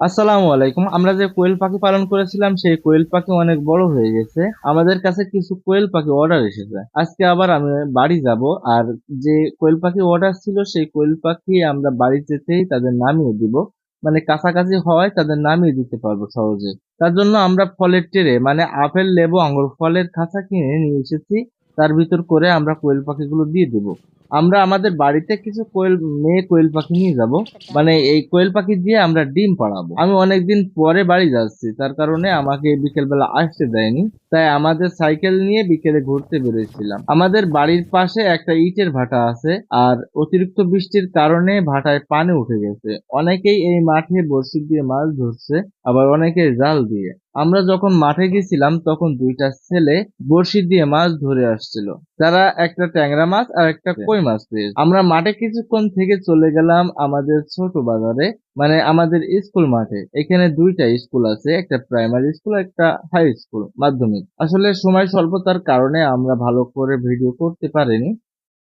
আসসালামু আলাইকুম। আমরা যে কোয়েল পাখি পালন করেছিলাম, সেই কোয়েল পাখি অনেক বড় হয়ে গেছে। আমাদের কাছে কিছু কোয়েল পাখি অর্ডার এসেছে। আজকে আবার আমি বাড়ি যাব আর যে কোয়েল পাখি অর্ডার ছিল, সেই কোয়েল পাখি আমরা বাড়ি যেতেই তাদের নামিয়ে দিব। মানে কাছাকাছি হওয়ায় তাদের নামিয়ে দিতে পারব সহজে। তার জন্য আমরা ফলের ট্রে মানে আপেল, লেবু আঙ্গুর ফলের খাঁচা কিনে নিয়ে এসেছি। তার ভিতর করে আমরা কোয়েল পাখিগুলো দিয়ে দেব। আমরা আমাদের বাড়িতে কিছু কোয়েল, মেয়ে কোয়েল পাখি নিয়ে যাব। মানে এই কোয়েল পাখি দিয়ে আমরা ডিম পাড়াবো। আমি অনেকদিন পরে বাড়ি যাচ্ছি। তার কারণে আমাকে বিকেলবেলা আসতে দেয়নি। তাই আমাদের সাইকেল নিয়ে বিকেলে ঘুরতে বেরিয়েছিলাম। আমাদের বাড়ির পাশে একটা ইটের ভাটা আছে, আর অতিরিক্ত বৃষ্টির কারণে ভাটায় পানি উঠে গেছে। অনেকেই এই মাঠে বড়শি দিয়ে মাছ ধরছে, আবার অনেকে জাল দিয়ে। আমরা যখন মাঠে গেছিলাম, তখন দুইটা ছেলে বড়শি দিয়ে মাছ ধরে আসছিল। তারা একটা ট্যাংরা মাছ আর একটা কই মাছ পেয়েছে। আমরা মাঠে কিছুক্ষণ থেকে চলে গেলাম আমাদের ছোট বাজারে। মানে আমাদের স্কুল মাঠে, এখানে দুইটা স্কুল আছে, একটা প্রাইমারি স্কুল একটা হাই স্কুল মাধ্যমিক। আসলে সময় স্বল্পতার কারণে আমরা ভালো করে ভিডিও করতে পারিনি।